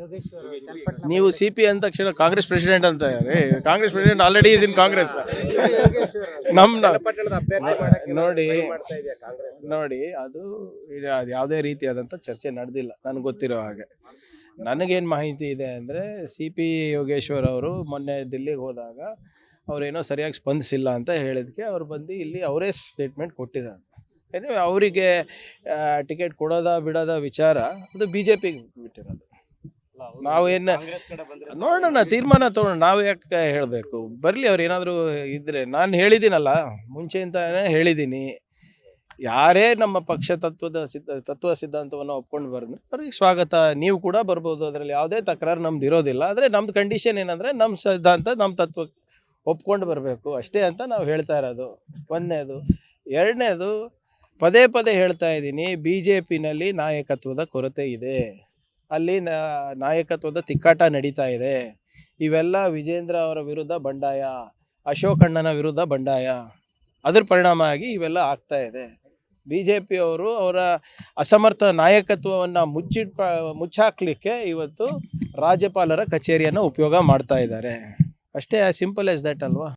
ಯೋಗೇಶ್ವರ್ ನೀವು C P ಅಂದ ತಕ್ಷಣ ಕಾಂಗ್ರೆಸ್ ಪ್ರೆಸಿಡೆಂಟ್ ಅಂತ Congress president already is in Congress ನಮ್ ಚನ್ನಪಟ್ಟಣದ ಅಭ್ಯರ್ಥಿ ಮಾಡಕ್ಕೆ ನೋಡಿ try ಮಾಡ್ತಾ ಇದೆಯಾ ಕಾಂಗ್ರೆಸ್? ನೋಡಿ ಅದು ಅದು ಯಾವುದೇ ರೀತಿಯಾದಂಥ ಚರ್ಚೆ ನಡೆದಿಲ್ಲ ನನಗೆ ಗೊತ್ತಿರೋ ಹಾಗೆ. ನನಗೇನು ಮಾಹಿತಿ ಇದೆ ಅಂದರೆ ಸಿ ಪಿ ಯೋಗೇಶ್ವರ್ ಅವರು ಮೊನ್ನೆ ದಿಲ್ಲಿಗೆ ಹೋದಾಗ ಅವರೇನೋ ಸರಿಯಾಗಿ ಸ್ಪಂದಿಸಿಲ್ಲ ಅಂತ ಹೇಳಿದಕ್ಕೆ ಅವ್ರು ಬಂದು ಇಲ್ಲಿ ಅವರೇ ಸ್ಟೇಟ್ಮೆಂಟ್ ಕೊಟ್ಟಿದ್ದಾರೆ. ಏನೇ ಅವರಿಗೆ ಟಿಕೆಟ್ ಕೊಡೋದ ಬಿಡೋದ ವಿಚಾರ ಅದು ಬಿ ಜೆ ಪಿಗೆ ಬಿಟ್ಟಿರೋದು. ನಾವೇನು ನೋಡೋಣ ತೀರ್ಮಾನ ತೊಗೊಳ್ಳೋಣ ನಾವು ಯಾಕೆ ಹೇಳಬೇಕು? ಬರಲಿ ಅವ್ರು ಏನಾದರೂ ಇದ್ದರೆ ನಾನು ಹೇಳಿದ್ದೀನಲ್ಲ ಮುಂಚೆಯಿಂದ ಹೇಳಿದ್ದೀನಿ ಯಾರೇ ನಮ್ಮ ಪಕ್ಷ ತತ್ವದ ಸಿದ್ಧ ತತ್ವ ಸಿದ್ಧಾಂತವನ್ನು ಒಪ್ಕೊಂಡು ಬರ್ದು ಅವ್ರಿಗೆ ಸ್ವಾಗತ. ನೀವು ಕೂಡ ಬರ್ಬೋದು. ಅದರಲ್ಲಿ ಯಾವುದೇ ತಕರಾರು ನಮ್ದು ಇರೋದಿಲ್ಲ. ಆದರೆ ನಮ್ದು ಕಂಡೀಷನ್ ಏನಂದರೆ ನಮ್ಮ ಸಿದ್ಧಾಂತ ನಮ್ಮ ತತ್ವ ಒಪ್ಕೊಂಡು ಬರಬೇಕು. ಅಷ್ಟೇ ಅಂತ ನಾವು ಹೇಳ್ತಾ ಇರೋದು. ಒಂದನೇದು. ಎರಡನೇದು ಪದೇ ಪದೇ ಹೇಳ್ತಾ ಇದ್ದೀನಿ ಬಿ ಜೆ ಪಿನಲ್ಲಿ ನಾಯಕತ್ವದ ಕೊರತೆ ಇದೆ. ಅಲ್ಲಿ ನಾಯಕತ್ವದ ತಿಕ್ಕಾಟ ನಡೀತಾ ಇದೆ. ಇವೆಲ್ಲ ವಿಜೇಂದ್ರ ಅವರ ವಿರುದ್ಧ ಬಂಡಾಯ, ಅಶೋಕ್ ಅಣ್ಣನ ವಿರುದ್ಧ ಬಂಡಾಯ. ಅದ್ರ ಪರಿಣಾಮ ಆಗಿ ಇವೆಲ್ಲ ಆಗ್ತಾ ಇದೆ. ಬಿ ಜೆ ಪಿಯವರು ಅವರ ಅಸಮರ್ಥ ನಾಯಕತ್ವವನ್ನು ಮುಚ್ಚಿಟ್ ಮುಚ್ಚಾಕ್ಲಿಕ್ಕೆ ಇವತ್ತು ರಾಜ್ಯಪಾಲರ ಕಚೇರಿಯನ್ನು ಉಪಯೋಗ ಮಾಡ್ತಾ ಇದ್ದಾರೆ. ಅಷ್ಟೇ, ಸಿಂಪಲ್ ಎಸ್ ದಟ್ ಅಲ್ವಾ?